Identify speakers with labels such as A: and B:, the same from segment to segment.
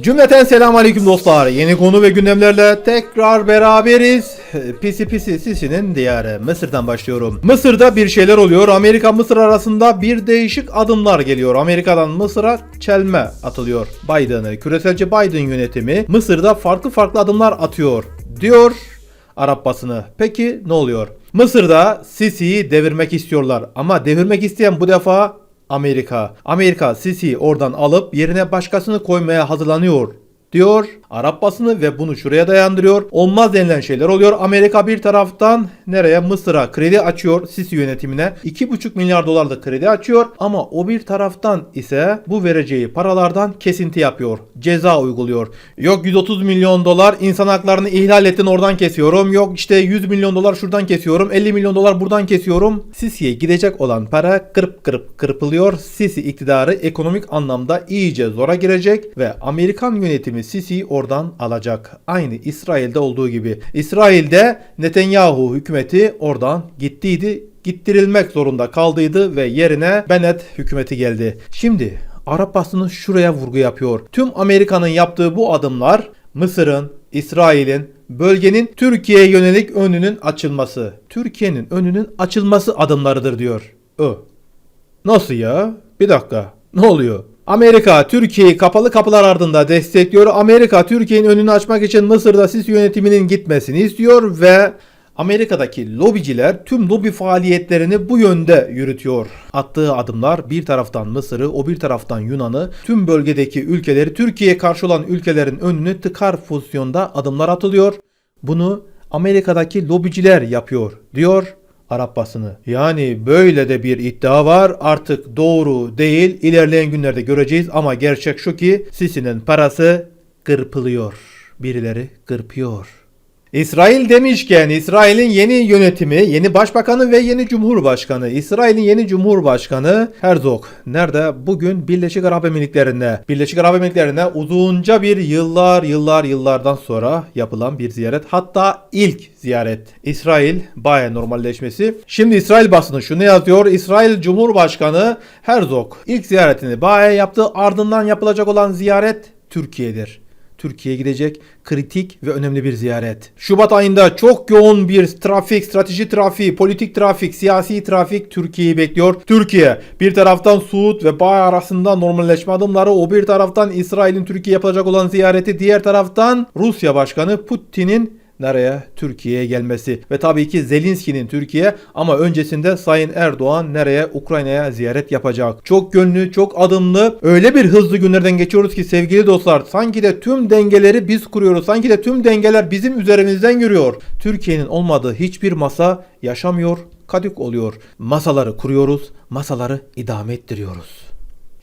A: Cümleten selam aleyküm dostlar. Yeni konu ve gündemlerle tekrar beraberiz. Pisi pisi sisinin diyarı. Mısır'dan başlıyorum. Mısır'da bir şeyler oluyor. Amerika Mısır arasında bir değişik adımlar geliyor. Amerika'dan Mısır'a çelme atılıyor. Biden'ı, küreselci Biden yönetimi Mısır'da farklı farklı adımlar atıyor. Diyor Arap basını. Peki ne oluyor? Mısır'da Sisi'yi devirmek istiyorlar. Ama devirmek isteyen bu defa Amerika. Amerika Sisi'yi oradan alıp yerine başkasını koymaya hazırlanıyor diyor Arap basını ve bunu şuraya dayandırıyor. Olmaz denilen şeyler oluyor. Amerika bir taraftan nereye? Mısır'a kredi açıyor Sisi yönetimine. 2,5 milyar dolarlık kredi açıyor ama o bir taraftan ise bu vereceği paralardan kesinti yapıyor. Ceza uyguluyor. Yok 130 milyon dolar insan haklarını ihlal ettin oradan kesiyorum. Yok işte 100 milyon dolar şuradan kesiyorum. 50 milyon dolar buradan kesiyorum. Sisi'ye gidecek olan para kırp kırp kırpılıyor. Sisi iktidarı ekonomik anlamda iyice zora girecek ve Amerikan yönetimi Sisi'yi oradan alacak. Aynı İsrail'de olduğu gibi. İsrail'de Netanyahu hükümeti oradan gittiydi. Gittirilmek zorunda kaldıydı ve yerine Bennett hükümeti geldi. Şimdi Arap basını şuraya vurgu yapıyor. Tüm Amerika'nın yaptığı bu adımlar Mısır'ın, İsrail'in, bölgenin Türkiye'ye yönelik önünün açılması. Türkiye'nin önünün açılması adımlarıdır diyor. Ö. Nasıl ya? Bir dakika. Ne oluyor? Amerika Türkiye'yi kapalı kapılar ardında destekliyor. Amerika Türkiye'nin önünü açmak için Mısır'da Sisi yönetiminin gitmesini istiyor ve Amerika'daki lobiciler tüm lobi faaliyetlerini bu yönde yürütüyor. Attığı adımlar bir taraftan Mısır'ı, o bir taraftan Yunan'ı, tüm bölgedeki ülkeleri, Türkiye'ye karşı olan ülkelerin önünü tıkar pozisyonda adımlar atılıyor. Bunu Amerika'daki lobiciler yapıyor diyor Arap basını. Yani böyle de bir iddia var. Artık doğru değil. İlerleyen günlerde göreceğiz ama gerçek şu ki Sisi'nin parası kırpılıyor. Birileri kırpıyor. İsrail demişken İsrail'in yeni yönetimi, yeni başbakanı ve yeni cumhurbaşkanı. İsrail'in yeni cumhurbaşkanı Herzog. Nerede? Bugün Birleşik Arap Emirlikleri'nde. Birleşik Arap Emirlikleri'nde uzunca bir yıllar yıllar yıllardan sonra yapılan bir ziyaret. Hatta ilk ziyaret. İsrail baya normalleşmesi. Şimdi İsrail basını şunu yazıyor. İsrail Cumhurbaşkanı Herzog ilk ziyaretini baya yaptı. Ardından yapılacak olan ziyaret Türkiye'dir. Türkiye'ye gidecek kritik ve önemli bir ziyaret. Şubat ayında çok yoğun bir trafik, strateji trafiği, politik trafik, siyasi trafik Türkiye'yi bekliyor. Türkiye bir taraftan Suud ve Bağ arasında normalleşme adımları, o bir taraftan İsrail'in Türkiye yapacak olan ziyareti, diğer taraftan Rusya Başkanı Putin'in nereye? Türkiye'ye gelmesi ve tabii ki Zelenski'nin Türkiye ama öncesinde Sayın Erdoğan nereye? Ukrayna'ya ziyaret yapacak. Çok gönlü, çok adımlı, öyle bir hızlı günlerden geçiyoruz ki sevgili dostlar sanki de tüm dengeleri biz kuruyoruz. Sanki de tüm dengeler bizim üzerimizden yürüyor. Türkiye'nin olmadığı hiçbir masa yaşamıyor, kadük oluyor. Masaları kuruyoruz, masaları idame ettiriyoruz.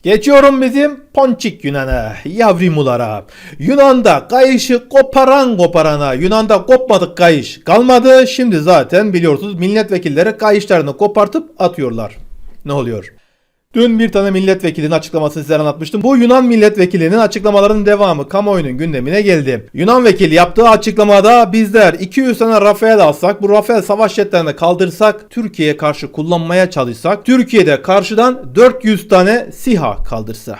A: Geçiyorum bizim Ponçik Yunan'a, yavrimulara. Yunan'da kayışı koparan koparana. Yunan'da kopmadık kayış kalmadı. Şimdi zaten biliyorsunuz milletvekilleri kayışlarını kopartıp atıyorlar. Ne oluyor? Dün bir tane milletvekilinin açıklamasını size anlatmıştım. Bu Yunan milletvekilinin açıklamalarının devamı kamuoyunun gündemine geldi. Yunan vekili yaptığı açıklamada bizler 200 tane Rafael alsak, bu Rafael savaş jetlerini kaldırsak, Türkiye'ye karşı kullanmaya çalışsak, Türkiye'de karşıdan 400 tane SİHA kaldırsa.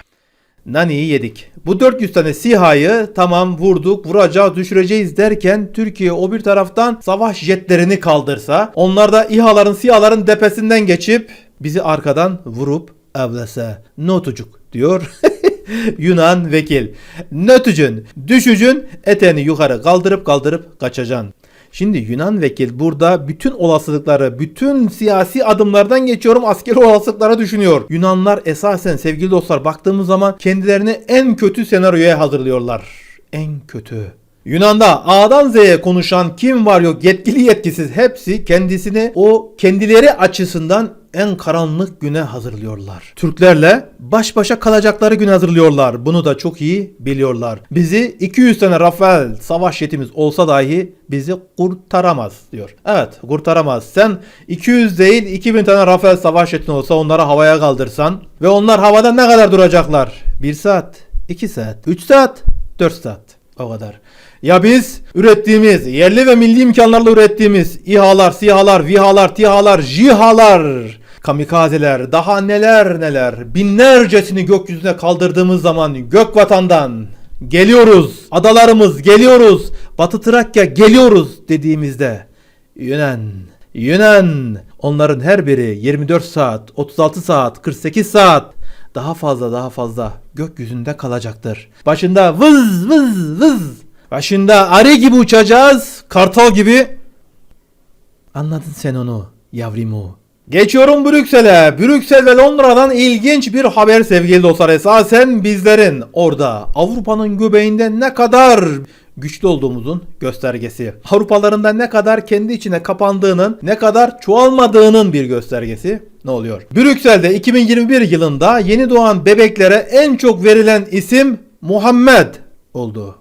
A: Nani'yi yedik. Bu 400 tane SİHA'yı tamam vurduk, vuracağız, düşüreceğiz derken Türkiye o bir taraftan savaş jetlerini kaldırsa, onlar da İHA'ların, SİHA'ların tepesinden geçip bizi arkadan vurup avlasa. Notucuk diyor. Yunan vekil. Nötücün, düşücün, eteni yukarı kaldırıp kaldırıp kaçacaksın. Şimdi Yunan vekil burada bütün olasılıkları, bütün siyasi adımlardan geçiyorum askeri olasılıklara düşünüyor. Yunanlar esasen sevgili dostlar baktığımız zaman kendilerini en kötü senaryoya hazırlıyorlar. En kötü. Yunan'da A'dan Z'ye konuşan kim var yok yetkili yetkisiz hepsi kendisini o kendileri açısından en karanlık güne hazırlıyorlar. Türklerle baş başa kalacakları gün hazırlıyorlar. Bunu da çok iyi biliyorlar. Bizi 200 tane Rafael savaş jetimiz olsa dahi bizi kurtaramaz diyor. Evet kurtaramaz. Sen 200 değil 2000 tane Rafael savaş jetin olsa onları havaya kaldırsan ve onlar havada ne kadar duracaklar? 1 saat, 2 saat, 3 saat, 4 saat. O kadar. Ya biz ürettiğimiz, yerli ve milli imkanlarla ürettiğimiz İHA'lar, SİHA'lar, VİHA'lar, TİHA'lar, JİHA'lar, kamikazeler, daha neler neler, binlercesini gökyüzüne kaldırdığımız zaman gök vatandan geliyoruz. Adalarımız geliyoruz. Batı Trakya geliyoruz dediğimizde Yunan, Yunan onların her biri 24 saat, 36 saat, 48 saat daha fazla daha fazla gökyüzünde kalacaktır. Başında vız vız vız. Başında arı gibi uçacağız, kartal gibi. Anladın sen onu yavrimu. Geçiyorum Brüksel'e. Brüksel ve Londra'dan ilginç bir haber sevgili dostlar. Esasen bizlerin orada Avrupa'nın göbeğinde ne kadar güçlü olduğumuzun göstergesi. Avrupalarında ne kadar kendi içine kapandığının, ne kadar çoğalmadığının bir göstergesi. Ne oluyor? Brüksel'de 2021 yılında yeni doğan bebeklere en çok verilen isim Muhammed oldu.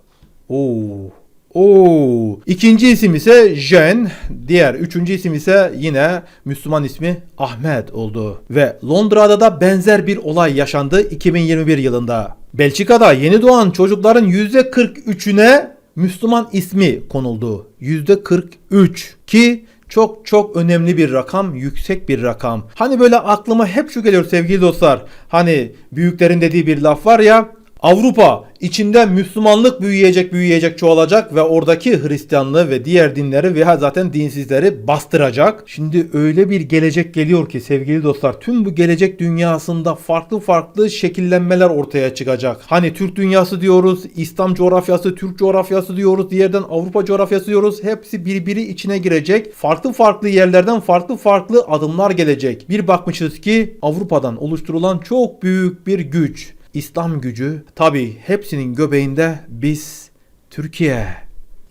A: Oo. Oo. İkinci isim ise Jen, diğer üçüncü isim ise yine Müslüman ismi Ahmet oldu. Ve Londra'da da benzer bir olay yaşandı 2021 yılında. Belçika'da yeni doğan çocukların %43'üne Müslüman ismi konuldu. %43 ki çok çok önemli bir rakam, yüksek bir rakam. Hani böyle aklıma hep şu geliyor sevgili dostlar. Hani büyüklerin dediği bir laf var ya. Avrupa içinde Müslümanlık büyüyecek büyüyecek çoğalacak ve oradaki Hristiyanlığı ve diğer dinleri veya zaten dinsizleri bastıracak. Şimdi öyle bir gelecek geliyor ki sevgili dostlar tüm bu gelecek dünyasında farklı farklı şekillenmeler ortaya çıkacak. Hani Türk dünyası diyoruz, İslam coğrafyası, Türk coğrafyası diyoruz, diğerden Avrupa coğrafyası diyoruz. Hepsi birbiri içine girecek. Farklı farklı yerlerden farklı farklı adımlar gelecek. Bir bakmışız ki Avrupa'dan oluşturulan çok büyük bir güç. İslam gücü tabi hepsinin göbeğinde biz Türkiye.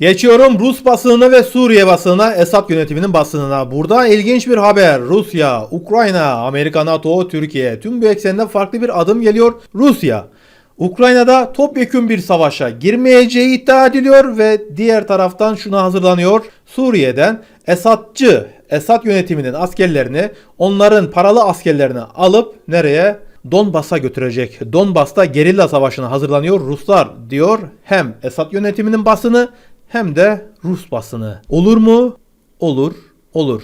A: Geçiyorum Rus basınına ve Suriye basınına, Esad yönetiminin basınına. Burada ilginç bir haber. Rusya, Ukrayna, Amerika, NATO, Türkiye. Tüm bu eksende farklı bir adım geliyor. Rusya. Ukrayna'da topyekün bir savaşa girmeyeceği iddia ediliyor ve diğer taraftan şuna hazırlanıyor. Suriye'den Esadçı, Esad yönetiminin askerlerini, onların paralı askerlerini alıp nereye? Donbas'a götürecek. Donbas'ta gerilla savaşına hazırlanıyor Ruslar diyor. Hem Esad yönetiminin basını hem de Rus basını. Olur mu? Olur. Olur.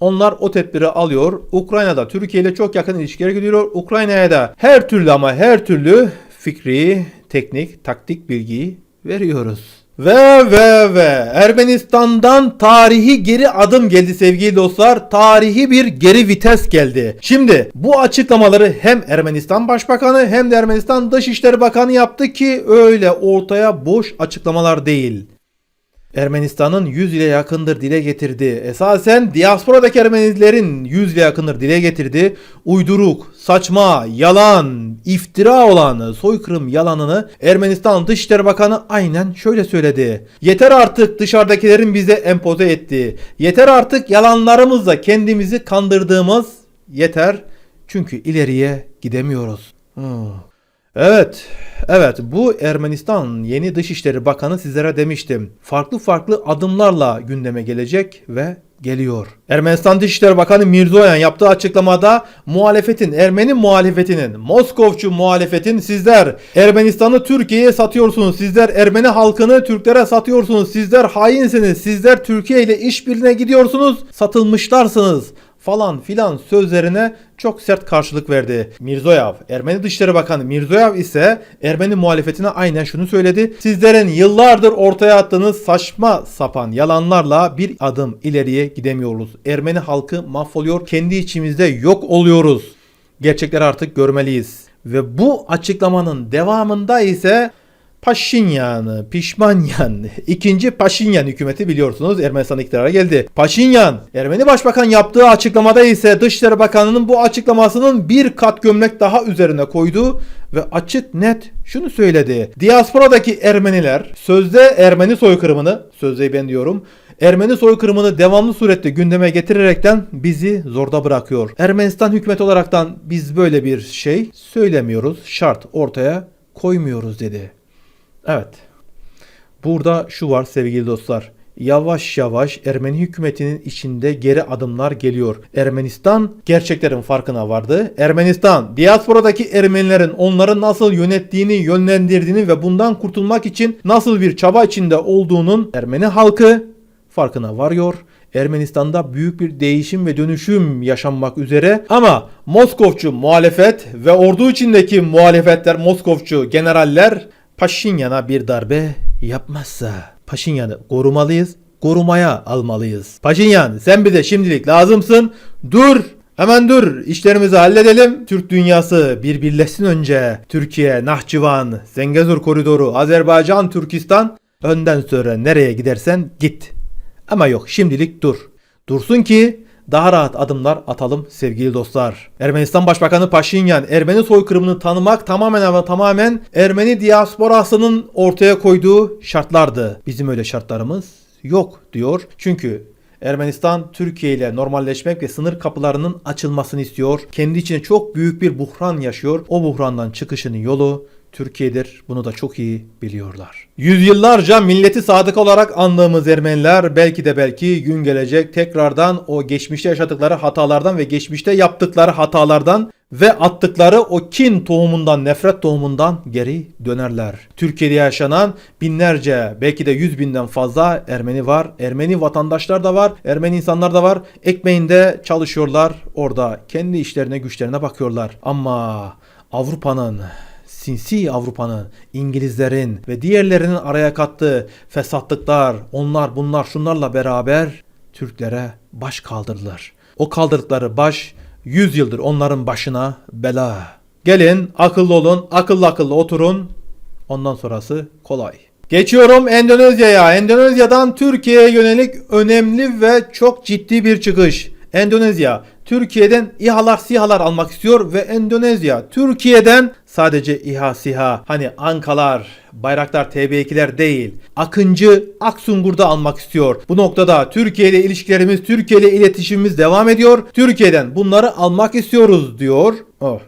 A: Onlar o tedbiri alıyor. Ukrayna'da Türkiye ile çok yakın ilişkiler gidiyor. Ukrayna'ya da her türlü ama her türlü fikri, teknik, taktik bilgiyi veriyoruz. Ve ve ve Ermenistan'dan tarihi geri adım geldi sevgili dostlar. Tarihi bir geri vites geldi. Şimdi bu açıklamaları hem Ermenistan Başbakanı hem de Ermenistan Dışişleri Bakanı yaptı ki öyle ortaya boş açıklamalar değil. Ermenistan'ın 100 ile yakındır dile getirdi. Esasen diasporadaki Ermenilerin 100 ile yakındır dile getirdi. Uyduruk, saçma, yalan, iftira olan soykırım yalanını Ermenistan Dışişleri Bakanı aynen şöyle söyledi. Yeter artık dışarıdakilerin bize empoze ettiği. Yeter artık yalanlarımızla kendimizi kandırdığımız. Yeter. Çünkü ileriye gidemiyoruz. Hmm. Evet, evet bu Ermenistan yeni Dışişleri Bakanı sizlere demiştim. Farklı farklı adımlarla gündeme gelecek ve geliyor. Ermenistan Dışişleri Bakanı Mirzoyan yaptığı açıklamada muhalefetin, Ermeni muhalefetinin, Moskovçu muhalefetin sizler Ermenistan'ı Türkiye'ye satıyorsunuz. Sizler Ermeni halkını Türklere satıyorsunuz. Sizler hainsiniz. Sizler Türkiye ile işbirliğine gidiyorsunuz. Satılmışlarsınız falan filan sözlerine çok sert karşılık verdi. Mirzoyev, Ermeni Dışişleri Bakanı Mirzoyev ise Ermeni muhalefetine aynen şunu söyledi. Sizlerin yıllardır ortaya attığınız saçma sapan yalanlarla bir adım ileriye gidemiyoruz. Ermeni halkı mahvoluyor, kendi içimizde yok oluyoruz. Gerçekleri artık görmeliyiz. Ve bu açıklamanın devamında ise Paşinyan, Pişmanyan, ikinci Paşinyan hükümeti biliyorsunuz Ermenistan iktidara geldi. Paşinyan, Ermeni Başbakan yaptığı açıklamada ise Dışişleri Bakanı'nın bu açıklamasının bir kat gömlek daha üzerine koydu ve açık net şunu söyledi. Diasporadaki Ermeniler sözde Ermeni soykırımını, sözde ben diyorum, Ermeni soykırımını devamlı surette gündeme getirerekten bizi zorda bırakıyor. Ermenistan hükümet olaraktan biz böyle bir şey söylemiyoruz, şart ortaya koymuyoruz dedi. Evet. Burada şu var sevgili dostlar. Yavaş yavaş Ermeni hükümetinin içinde geri adımlar geliyor. Ermenistan gerçeklerin farkına vardı. Ermenistan diasporadaki Ermenilerin onları nasıl yönettiğini, yönlendirdiğini ve bundan kurtulmak için nasıl bir çaba içinde olduğunun Ermeni halkı farkına varıyor. Ermenistan'da büyük bir değişim ve dönüşüm yaşanmak üzere ama Moskovçu muhalefet ve ordu içindeki muhalefetler Moskovçu generaller Paşinyan'a bir darbe yapmazsa Paşinyan'ı korumalıyız, korumaya almalıyız. Paşinyan sen bize şimdilik lazımsın. Dur Hemen dur işlerimizi halledelim. Türk dünyası bir birleşsin önce. Türkiye, Nahçıvan, Zengezur koridoru, Azerbaycan, Türkistan. Önden sonra nereye gidersen git. Ama yok şimdilik dur. Dursun ki daha rahat adımlar atalım sevgili dostlar. Ermenistan Başbakanı Paşinyan Ermeni soykırımını tanımak tamamen ama tamamen Ermeni diasporasının ortaya koyduğu şartlardı. Bizim öyle şartlarımız yok diyor. Çünkü Ermenistan Türkiye ile normalleşmek ve sınır kapılarının açılmasını istiyor. Kendi içine çok büyük bir buhran yaşıyor. O buhrandan çıkışının yolu Türkiye'dir. Bunu da çok iyi biliyorlar. Yüzyıllarca milleti sadık olarak andığımız Ermeniler belki de belki gün gelecek tekrardan o geçmişte yaşadıkları hatalardan ve geçmişte yaptıkları hatalardan ve attıkları o kin tohumundan, nefret tohumundan geri dönerler. Türkiye'de yaşanan binlerce, belki de yüz binden fazla Ermeni var. Ermeni vatandaşlar da var, Ermeni insanlar da var. Ekmeğinde çalışıyorlar, orada kendi işlerine, güçlerine bakıyorlar. Ama Avrupa'nın sinsi Avrupa'nın, İngilizlerin ve diğerlerinin araya kattığı fesatlıklar, onlar bunlar şunlarla beraber Türklere baş kaldırdılar. O kaldırdıkları baş 100 yıldır onların başına bela. Gelin akıllı olun, akıllı akıllı oturun. Ondan sonrası kolay. Geçiyorum Endonezya'ya. Endonezya'dan Türkiye'ye yönelik önemli ve çok ciddi bir çıkış. Endonezya Türkiye'den İHA'lar SİHA'lar almak istiyor ve Endonezya Türkiye'den sadece İHA SİHA hani Ankalar, Bayraktar TB2'ler değil Akıncı Aksungur'da almak istiyor. Bu noktada Türkiye ile ilişkilerimiz, Türkiye ile iletişimimiz devam ediyor. Türkiye'den bunları almak istiyoruz diyor. Oh.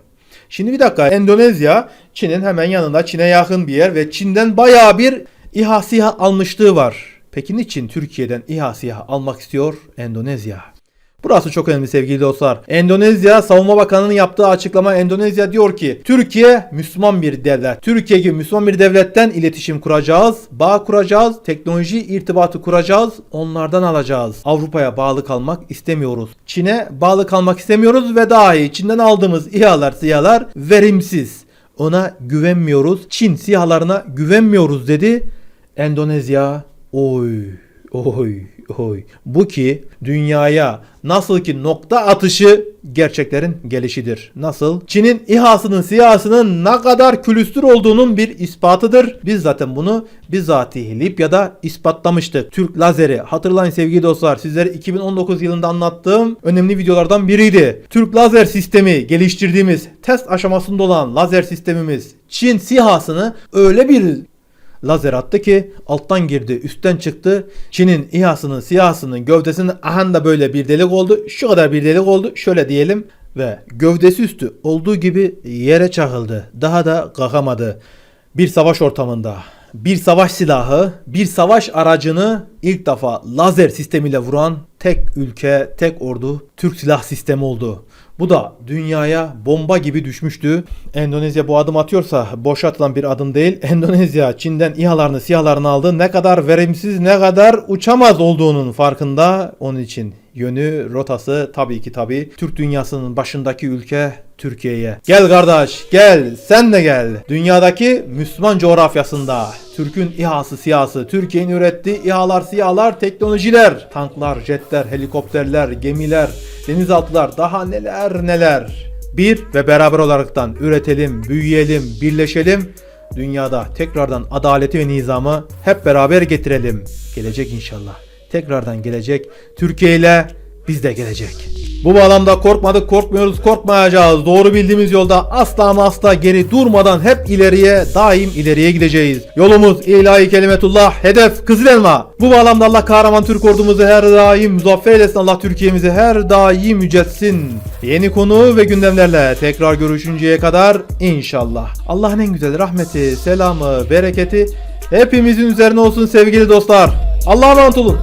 A: Şimdi bir dakika Endonezya Çin'in hemen yanında Çin'e yakın bir yer ve Çin'den bayağı bir İHA SİHA almışlığı var. Peki niçin Türkiye'den İHA SİHA almak istiyor Endonezya? Burası çok önemli sevgili dostlar. Endonezya Savunma Bakanı'nın yaptığı açıklama Endonezya diyor ki Türkiye Müslüman bir devlet. Türkiye gibi Müslüman bir devletten iletişim kuracağız, bağ kuracağız, teknoloji irtibatı kuracağız, onlardan alacağız. Avrupa'ya bağlı kalmak istemiyoruz. Çin'e bağlı kalmak istemiyoruz ve dahi Çin'den aldığımız İHA'lar, SİHA'lar verimsiz. Ona güvenmiyoruz. Çin SİHA'larına güvenmiyoruz dedi. Endonezya oy oy oy. Bu ki dünyaya nasıl ki nokta atışı gerçeklerin gelişidir. Nasıl? Çin'in İHA'sının siyasının ne kadar külüstür olduğunun bir ispatıdır. Biz zaten bunu bizatihi Libya'da ispatlamıştık. Türk lazeri hatırlayın sevgili dostlar sizlere 2019 yılında anlattığım önemli videolardan biriydi. Türk lazer sistemi geliştirdiğimiz test aşamasında olan lazer sistemimiz Çin SİHA'sını öyle bir lazer attı ki alttan girdi üstten çıktı. Çin'in İHA'sının siyahsının gövdesinin ahanda böyle bir delik oldu. Şu kadar bir delik oldu şöyle diyelim ve gövdesi üstü olduğu gibi yere çakıldı. Daha da kalkamadı. Bir savaş ortamında bir savaş silahı, bir savaş aracını ilk defa lazer sistemiyle vuran tek ülke, tek ordu Türk silah sistemi oldu. Bu da dünyaya bomba gibi düşmüştü. Endonezya bu adım atıyorsa boş atılan bir adım değil. Endonezya Çin'den İHA'larını SİHA'larını aldı. Ne kadar verimsiz ne kadar uçamaz olduğunun farkında. Onun için yönü rotası tabii ki tabii Türk dünyasının başındaki ülke Türkiye'ye. Gel kardeş gel sen de gel. Dünyadaki Müslüman coğrafyasında Türk'ün İHA'sı siyası, Türkiye'nin ürettiği İHA'lar, SİHA'lar, teknolojiler, tanklar, jetler, helikopterler, gemiler, denizaltılar daha neler neler. Bir ve beraber olaraktan üretelim, büyüyelim, birleşelim. Dünyada tekrardan adaleti ve nizamı hep beraber getirelim. Gelecek inşallah. Tekrardan gelecek. Türkiye ile biz de gelecek. Bu bağlamda korkmadık, korkmuyoruz, korkmayacağız. Doğru bildiğimiz yolda asla ama asla geri durmadan hep ileriye, daim ileriye gideceğiz. Yolumuz ilahi kelimetullah, hedef Kızıl Elma. Bu bağlamda Allah kahraman Türk ordumuzu her daim muzaffer eylesin. Allah Türkiye'mizi her daim yüceltsin. Yeni konu ve gündemlerle tekrar görüşünceye kadar inşallah. Allah'ın en güzel rahmeti, selamı, bereketi hepimizin üzerine olsun sevgili dostlar. Allah'a emanet olun.